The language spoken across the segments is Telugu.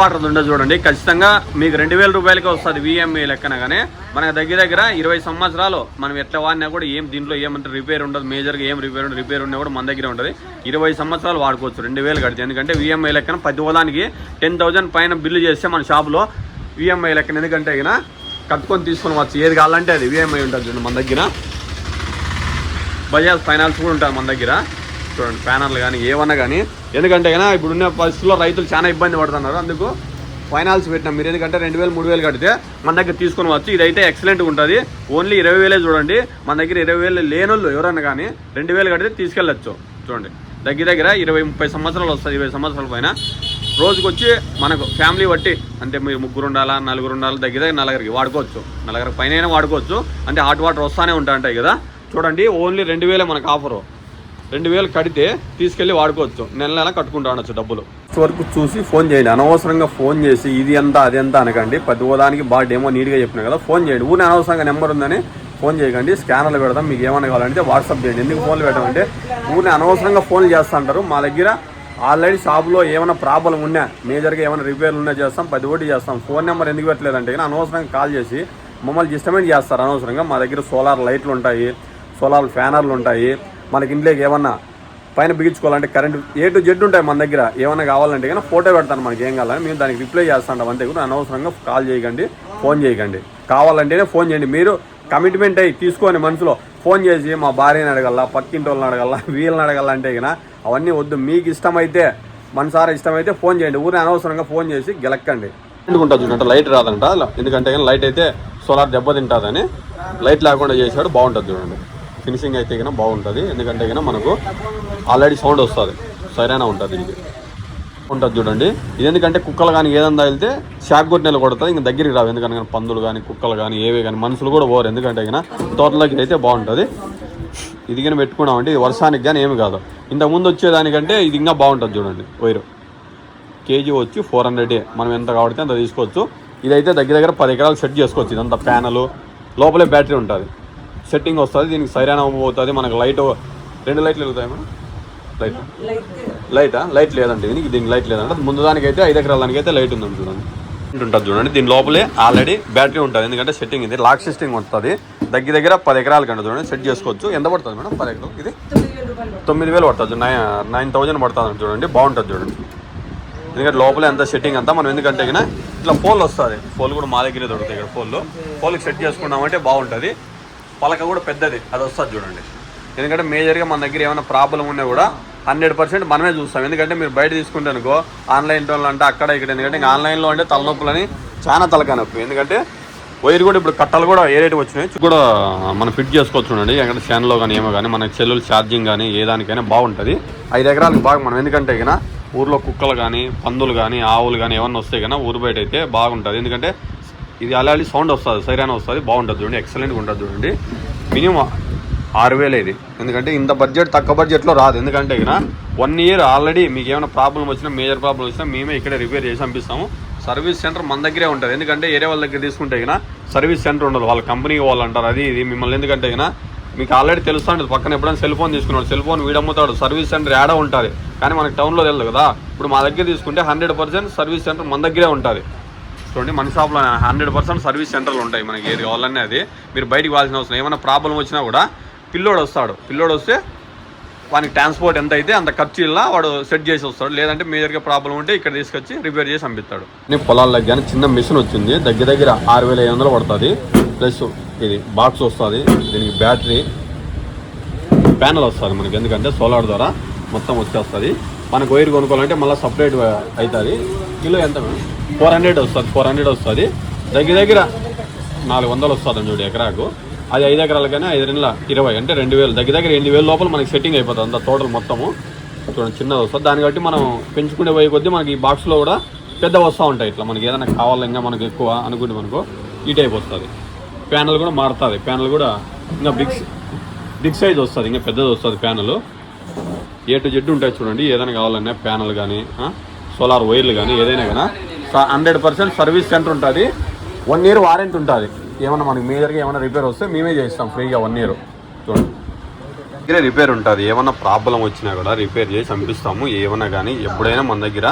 వాటర్ ఉండదు చూడండి. ఖచ్చితంగా మీకు రెండు వేల రూపాయలకి వస్తుంది విఎంఐ లెక్కన కానీ మనకి దగ్గర దగ్గర ఇరవై సంవత్సరాలు మనం ఎట్లా వాడినా కూడా ఏం దీంట్లో ఏమంటే రిపేర్ ఉండదు. మేజర్గా ఏం రిపేర్ ఉండదు. రిపేర్ ఉన్నా కూడా మన దగ్గర ఉంటుంది. ఇరవై సంవత్సరాలు వాడుకోవచ్చు. రెండు వేలు కడితే. ఎందుకంటే విఎంఐ లెక్కన ప్రతి ఓదానికి టెన్ థౌసండ్ పైన బిల్లు చేస్తే మన షాప్లో విఎంఐ లెక్కన ఎందుకంటే ఇక కట్టుకొని తీసుకొని వచ్చు ఏది కావాలంటే అది విఎంఐ ఉంటుంది చూడండి మన దగ్గర. బజాజ్ ఫైనాన్స్ కూడా ఉంటుంది మన దగ్గర. చూడండి ప్యానర్లు కానీ ఏమన్నా కానీ ఎందుకంటే కన్నా ఇప్పుడున్న పరిస్థితుల్లో రైతులు చాలా ఇబ్బంది పడుతున్నారు. అందుకు ఫైనాన్స్ పెట్టినాం మీరు. ఎందుకంటే రెండు వేలు మూడు వేలు కడితే మన దగ్గర తీసుకుని వచ్చు ఇదైతే ఎక్సలెంట్గా ఉంటుంది. ఓన్లీ ఇరవై వేలే చూడండి. మన దగ్గర ఇరవై వేలు లేనోళ్ళు ఎవరన్నా కానీ రెండు వేలు కడితే తీసుకెళ్ళచ్చు. చూడండి. దగ్గర దగ్గర ఇరవై ముప్పై సంవత్సరాలు వస్తుంది ఇరవై సంవత్సరాల పైన. రోజుకొచ్చి మనకు ఫ్యామిలీ బట్టి అంటే మీరు ముగ్గురు ఉండాలా నలుగురు ఉండాలా దగ్గర దగ్గర నలుగురికి వాడుకోవచ్చు. నలుగురికి పైన వాడుకోవచ్చు. అంటే హాట్ వాటర్ వస్తూనే ఉంటాయి కదా. చూడండి ఓన్లీ రెండు వేలే మనకు ఆఫరు రెండు వేలు కడితే తీసుకెళ్ళి వాడుకోవచ్చు. నెల నెల కట్టుకుంటా ఉండొచ్చు డబ్బులు. వరకు చూసి ఫోన్ చేయండి. అనవసరంగా ఫోన్ చేసి ఇది ఎంత అది ఎంత అనకండి. ప్రతి ఓదానికి బాగా నీట్గా చెప్పినా కదా ఫోన్ చేయండి. ఊరిని అనవసరంగా నెంబర్ ఉందని ఫోన్ చేయకండి. స్కానర్లు పెడదాం. మీకు ఏమైనా కావాలంటే వాట్సాప్ చేయండి. ఎందుకు ఫోన్లు పెట్టామంటే ఊరిని అనవసరంగా ఫోన్లు చేస్తుంటారు మా దగ్గర ఆల్రెడీ షాప్లో ఏమైనా ప్రాబ్లం ఉన్నా మేజర్గా ఏమైనా రిపేర్లు ఉన్నా చేస్తాం. పది ఒకటి చేస్తాం. ఫోన్ నెంబర్ ఎందుకు పెట్టలేదంటే కానీ అనవసరంగా కాల్ చేసి మమ్మల్ని డిస్టర్బెంట్ చేస్తారు అనవసరంగా. మా దగ్గర సోలార్ లైట్లు ఉంటాయి సోలార్ ఫ్యానర్లు ఉంటాయి. మనకి ఇంట్లోకి ఏమన్నా పైన బిగించుకోవాలంటే కరెంట్ ఏ టు జెడ్ ఉంటాయి మన దగ్గర. ఏమైనా కావాలంటే కానీ ఫోటో పెడతాను మనకి ఏం కావాలని. మేము దానికి రిప్లై చేస్తాం అంతే కూడా అనవసరంగా కాల్ చేయకండి ఫోన్ చేయకండి. కావాలంటేనే ఫోన్ చేయండి. మీరు కమిట్మెంట్ అయ్యి తీసుకొని మనసులో ఫోన్ చేసి మా భార్యని అడగల పక్కింటి వాళ్ళని అడగల వీళ్ళని అడగల అంటే కన్నా అవన్నీ వద్దు. మీకు ఇష్టమైతే మనసారా ఇష్టమైతే ఫోన్ చేయండి. ఊరిని అనవసరంగా ఫోన్ చేసి గెలక్కండి. ఎందుకుంటుంది చూడండి లైట్ రాదంట. ఎందుకంటే లైట్ అయితే సోలార్ దెబ్బతింటుందని. లైట్ లేకుండా చేశాడు బాగుంటుంది చూడండి. ఫినిషింగ్ అయితే కన్నా బాగుంటుంది. ఎందుకంటే కన్నా మనకు ఆల్రెడీ సౌండ్ వస్తుంది. సరైన ఉంటుంది ఇది. ఉంటుంది చూడండి. ఇది ఎందుకంటే కుక్కలు కానీ ఏదన్నా వెళ్తే షాక్ కొట్టినలు కొడుతుంది ఇంకా దగ్గరికి రావు. ఎందుకంటే పందులు కానీ కుక్కలు కానీ ఏవే కానీ మనుషులు కూడా పోరు. ఎందుకంటే కన్నా తోటలోకి అయితే బాగుంటుంది. ఇది కానీ పెట్టుకున్నామంటే ఇది వర్షానికి కానీ ఏమి కాదు. ఇంతకుముందు వచ్చేదానికంటే ఇది ఇంకా బాగుంటుంది చూడండి. వైరు. కేజీ వచ్చి ఫోర్ హండ్రెడ్ మనం ఎంత కాబట్టి అంత తీసుకోవచ్చు. ఇదైతే దగ్గర దగ్గర పది ఎకరాలు సెట్ చేసుకోవచ్చు. ఇదంతా ప్యానల్. లోపలే బ్యాటరీ ఉంటుంది. సెట్టింగ్ వస్తుంది దీనికి సైరాన్ పోతుంది మనకు లైట్ రెండు లైట్లు వెళ్తాయి మేడం? లైట్ లైటా లైట్ లేదండి దీనికి దీనికి లైట్ లేదంటే. ముందు దానికైతే ఐదు ఎకరాల దానికైతే లైట్ ఉందండి చూడండి. ఉంటుంది చూడండి దీని లోపలే ఆల్రెడీ బ్యాటరీ ఉంటుంది. ఎందుకంటే సెట్టింగ్ ఇది లాక్ సిస్టింగ్ వస్తుంది. దగ్గర దగ్గర పది ఎకరాల కంటే చూడండి సెట్ చేసుకోవచ్చు. ఎంత పడుతుంది మేడం పది ఎకరాలు? ఇది? తొమ్మిది వేలు పడుతుంది నైన్ నైన్ థౌజండ్ పడుతుంది చూడండి. బాగుంటుంది చూడండి. ఎందుకంటే లోపల ఎంత సెట్టింగ్ అంతా మనం ఎందుకంటే ఇట్లా ఫోన్లు వస్తుంది. ఫోన్ కూడా మా దగ్గరే దొరుకుతాయి ఇక్కడ ఫోన్లో పోల్కి సెట్ చేసుకున్నామంటే బాగుంటుంది. పలక కూడా పెద్దది. అది వస్తుంది చూడండి. ఎందుకంటే మేజర్గా మన దగ్గర ఏమైనా ప్రాబ్లం ఉన్నా కూడా హండ్రెడ్ పర్సెంట్ మనమే చూస్తాం. ఎందుకంటే మీరు బయట తీసుకుంటే అనుకో ఆన్లైన్ టోన్లు అంటే అక్కడ ఇక్కడ ఎందుకంటే ఇంకా ఆన్లైన్లో అంటే తలనొప్పులని చాలా తలక నొప్పి ఎందుకంటే వైర్ కూడా ఇప్పుడు కట్టలు కూడా ఏ రేటు వచ్చినాయి? కూడా మనం ఫిట్ చేసుకోవచ్చు చూడండి. ఎందుకంటే ఫ్యాన్లో కానీ ఏమో కానీ మన సెల్లులు ఛార్జింగ్ కానీ ఏ దానికైనా బాగుంటుంది. ఐదు ఎకరాలకు బాగా మనం. ఎందుకంటే ఇక ఊర్లో కుక్కలు కానీ పందులు కానీ ఆవులు కానీ ఏమన్నా వస్తే కదా ఊరు బయట అయితే బాగుంటుంది. ఎందుకంటే ఇది అలాంటి సౌండ్ వస్తుంది సైరాన్ వస్తుంది బాగుంటుంది చూడండి ఎక్సలెంట్గా ఉంటుంది చూడండి. మినిమం ఆరు వేలు ఇది. ఎందుకంటే ఇంత బడ్జెట్ తక్కువ బడ్జెట్లో రాదు. ఎందుకంటే ఇక వన్ ఇయర్ ఆల్రెడీ మీకు ఏమైనా ప్రాబ్లం వచ్చినా మేజర్ ప్రాబ్లం వచ్చినా మేమే ఇక్కడే రిపేర్ చేసి పంపిస్తాము. సర్వీస్ సెంటర్ మన దగ్గరే ఉంటుంది. ఎందుకంటే ఏరే వాళ్ళ దగ్గర తీసుకుంటే ఇక సర్వీస్ సెంటర్ ఉండదు. వాళ్ళ కంపెనీకి వాళ్ళు అంటారు అది ఇది మిమ్మల్ని. ఎందుకంటే ఇక మీకు ఆల్రెడీ తెలుస్తూ ఉంటుంది. పక్కన ఎప్పుడైనా సెల్ ఫోన్ తీసుకున్నాడు. సెల్ ఫోన్ వీడమ్ముతాడు. సర్వీస్ సెంటర్ ఏడా ఉంటుంది? కానీ మనకి టౌన్లో తెలియదు కదా. ఇప్పుడు మా దగ్గర తీసుకుంటే హండ్రెడ్ పర్సెంట్ సర్వీస్ సెంటర్ మన దగ్గరే ఉంటుంది. చూడండి మన షాప్లో హండ్రెడ్ పర్సెంట్ సర్వీస్ సెంటర్లు ఉంటాయి మనకి ఏది కావాలనే అది. మీరు బయటికి వాల్సిన అవసరం ఏమైనా ప్రాబ్లం వచ్చినా కూడా పిల్లోడు వస్తాడు. పిల్లోడు వస్తే వానికి ట్రాన్స్పోర్ట్ ఎంత అయితే అంత ఖర్చు ఇలా వాడు సెట్ చేసి వస్తాడు. లేదంటే మేజర్గా ప్రాబ్లం ఉంటే ఇక్కడ తీసుకొచ్చి రిపేర్ చేసి పంపిస్తాడు నేను పొలాలకు కానీ చిన్న మిషన్ వచ్చింది. దగ్గర దగ్గర ఆరు వేల ఐదు వందలు పడుతుంది. ప్లస్ ఇది బాక్స్ వస్తుంది. దీనికి బ్యాటరీ ప్యానల్ వస్తుంది మనకి. ఎందుకంటే సోలార్ ద్వారా మొత్తం వచ్చేస్తుంది. మనకు వైర్ కొనుక్కోవాలంటే మళ్ళీ సపరేట్ అవుతుంది. కిలో ఎంత? ఫోర్ హండ్రెడ్ వస్తుంది ఫోర్ హండ్రెడ్ వస్తుంది. దగ్గర దగ్గర నాలుగు వందలు వస్తుంది చూడు ఎకరాకు. అది ఐదు ఎకరాలకైనా ఐదు రెండుల ఇరవై అంటే రెండు వేలు. దగ్గర దగ్గర ఎనిమిది వేల లోపల మనకి సెట్టింగ్ అయిపోతుంది అంత టోటల్ మొత్తము. చూడండి చిన్నది వస్తుంది. దాన్ని బట్టి మనం పెంచుకునే పోయే కొద్దీ మనకి ఈ బాక్స్లో కూడా పెద్ద వస్తూ ఉంటాయి ఇట్లా. మనకి ఏదైనా కావాలి ఇంకా మనకి ఎక్కువ అనుకుంటే మనకు ఈ టైప్ వస్తుంది. ప్యానల్ కూడా మారుతుంది. ప్యానల్ కూడా ఇంకా బిగ్ బిగ్ సైజ్ వస్తుంది. ఇంకా పెద్దది వస్తుంది ప్యానల్ ఏ టు జెడ్ ఉంటాయి చూడండి. ఏదైనా కావాలన్నా ప్యానల్ కానీ సోలార్ వైర్లు కానీ ఏదైనా కానీ హండ్రెడ్ పర్సెంట్ సర్వీస్ సెంటర్ ఉంటుంది. వన్ ఇయర్ వారంటీ ఉంటుంది. ఏమన్నా మనకి మేజర్గా ఏమైనా రిపేర్ వస్తే మేమే చేస్తాం ఫ్రీగా వన్ ఇయర్. చూడండి. దగ్గర రిపేర్ ఉంటుంది. ఏమన్నా ప్రాబ్లం వచ్చినా కూడా రిపేర్ చేసి పంపిస్తాము ఏమన్నా కానీ ఎప్పుడైనా మన దగ్గర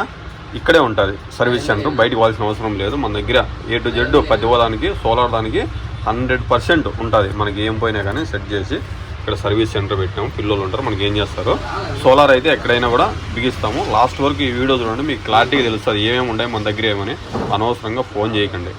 ఇక్కడే ఉంటుంది. Service centre. బయటకు పోవాల్సిన అవసరం లేదు. మన దగ్గర ఏ టు జెడ్ ప్రతి దానికి సోలార్ దానికి హండ్రెడ్ పర్సెంట్ ఉంటుంది. మనకి ఏం పోయినా కానీ సెట్ చేసి ఇక్కడ సర్వీస్ సెంటర్ పెట్టాము పిల్లలు ఉంటారు మనకి ఏం చేస్తారు? సోలార్ అయితే ఎక్కడైనా కూడా బిగిస్తాము. లాస్ట్ వరకు ఈ వీడియో చూడండి మీకు క్లారిటీగా తెలుస్తుంది ఏమేమి ఉన్నాయి మన దగ్గర ఏమని. అనవసరంగా ఫోన్ చేయకండి.